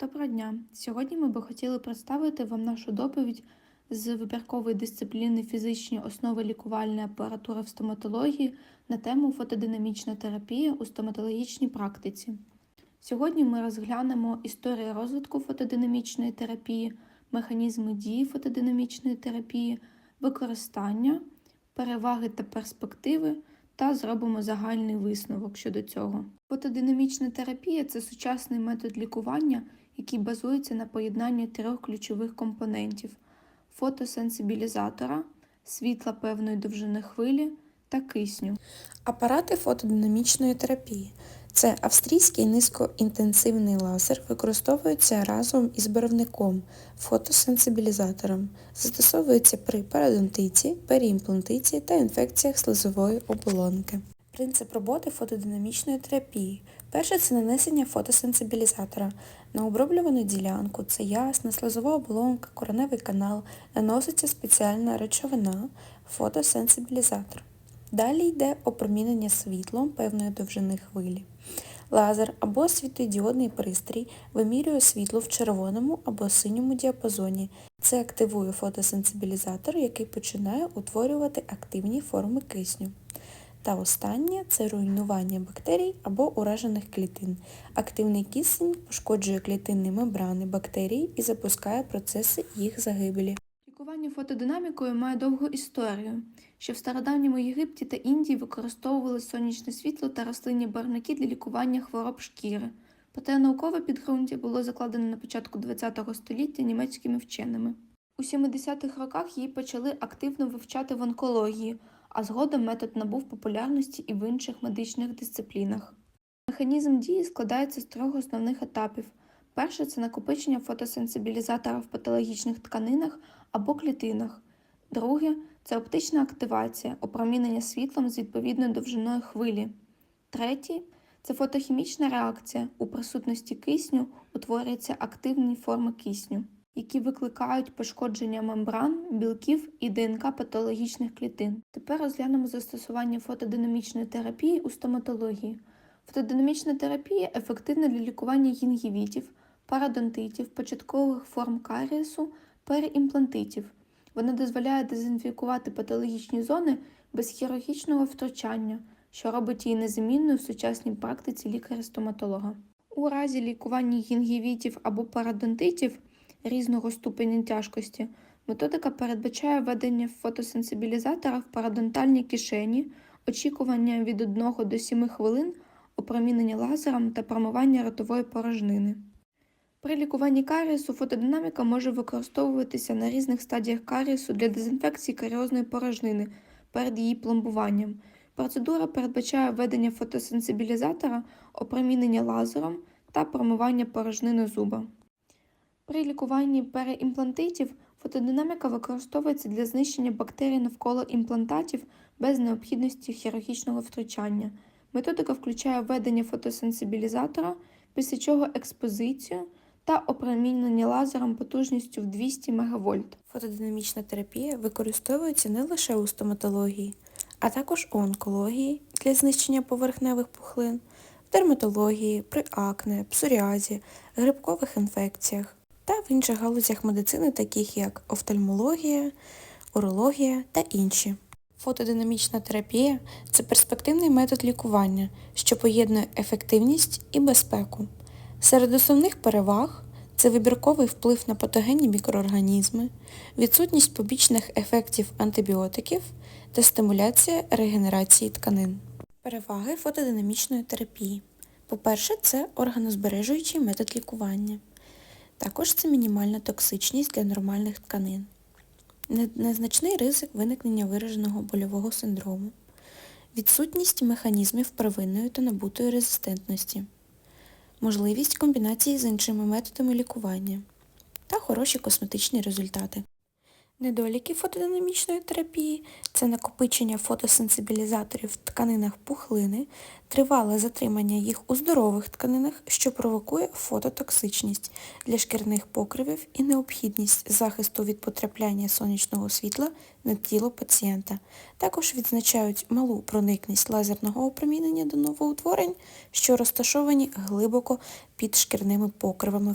Доброго дня! Сьогодні ми би хотіли представити вам нашу доповідь з вибіркової дисципліни фізичні основи лікувальної апаратури в стоматології на тему фотодинамічна терапія у стоматологічній практиці. Сьогодні ми розглянемо історію розвитку фотодинамічної терапії, механізми дії фотодинамічної терапії, використання, переваги та перспективи та зробимо загальний висновок щодо цього. Фотодинамічна терапія це сучасний метод лікування, який базується на поєднанні трьох ключових компонентів: фотосенсибілізатора, світла певної довжини хвилі та кисню. Апарати фотодинамічної терапії. Це австрійський низькоінтенсивний лазер використовується разом із барвником фотосенсибілізатором. Застосовується при парадонтиті, періімплантиті та інфекціях слизової оболонки. Принцип роботи фотодинамічної терапії. Перше це нанесення фотосенсибілізатора. На оброблювану ділянку це ясна, слизова оболонка, короневий канал, наноситься спеціальна речовина фотосенсибілізатор. Далі йде опромінення світлом певної довжини хвилі. Лазер або світлодіодний пристрій вимірює світло в червоному або синьому діапазоні. Це активує фотосенсибілізатор, який починає утворювати активні форми кисню. Та останнє це руйнування бактерій або уражених клітин. Активний кисень пошкоджує клітинні мембрани бактерій і запускає процеси їх загибелі. Лікування фотодинамікою має довгу історію. Ще в стародавньому Єгипті та Індії використовували сонячне світло та рослинні барвники для лікування хвороб шкіри. Проте наукове підґрунтя було закладено на початку ХХ століття німецькими вченими. У 70-х роках її почали активно вивчати в онкології, а згодом метод набув популярності і в інших медичних дисциплінах. Механізм дії складається з трьох основних етапів. Перше це накопичення фотосенсибілізатора в патологічних тканинах або клітинах. Друге це оптична активація, опромінення світлом з відповідною довжиною хвилі. Третє це фотохімічна реакція. У присутності кисню утворюються активні форми кисню, які викликають пошкодження мембран, білків і ДНК патологічних клітин. Тепер розглянемо застосування фотодинамічної терапії у стоматології. Фотодинамічна терапія ефективна для лікування гінгівітів, парадонтитів, початкових форм карієсу, переімплантитів. Вона дозволяє дезінфікувати патологічні зони без хірургічного втручання, що робить її незамінною в сучасній практиці лікаря-стоматолога. У разі лікування гінгівітів або парадонтитів різного ступеня тяжкості методика передбачає введення фотосенсибілізатора в парадонтальній кишені, очікування від 1 до 7 хвилин, опромінення лазером та промивання ротової порожнини. При лікуванні карієсу фотодинаміка може використовуватися на різних стадіях карієсу для дезінфекції каріозної порожнини перед її пломбуванням. Процедура передбачає введення фотосенсибілізатора, опромінення лазером та промивання порожнини зуба. При лікуванні переімплантитів фотодинаміка використовується для знищення бактерій навколо імплантатів без необхідності хірургічного втручання. Методика включає введення фотосенсибілізатора, після чого експозицію та опромінення лазером потужністю в 200 МВ. Фотодинамічна терапія використовується не лише у стоматології, а також у онкології для знищення поверхневих пухлин, в дерматології, при акне, псоріазі, грибкових інфекціях та в інших галузях медицини, таких як офтальмологія, урологія та інші. Фотодинамічна терапія це перспективний метод лікування, що поєднує ефективність і безпеку. Серед основних переваг це вибірковий вплив на патогенні мікроорганізми, відсутність побічних ефектів антибіотиків та стимуляція регенерації тканин. Переваги фотодинамічної терапії. По-перше, це органозбережуючий метод лікування. Також це мінімальна токсичність для нормальних тканин. Незначний ризик виникнення вираженого больового синдрому, відсутність механізмів первинної та набутої резистентності, можливість комбінації з іншими методами лікування та хороші косметичні результати. Недоліки фотодинамічної терапії це накопичення фотосенсибілізаторів в тканинах пухлини, тривале затримання їх у здорових тканинах, що провокує фототоксичність для шкірних покривів і необхідність захисту від потрапляння сонячного світла на тіло пацієнта. Також відзначають малу проникність лазерного опромінення до новоутворень, що розташовані глибоко під шкірними покривами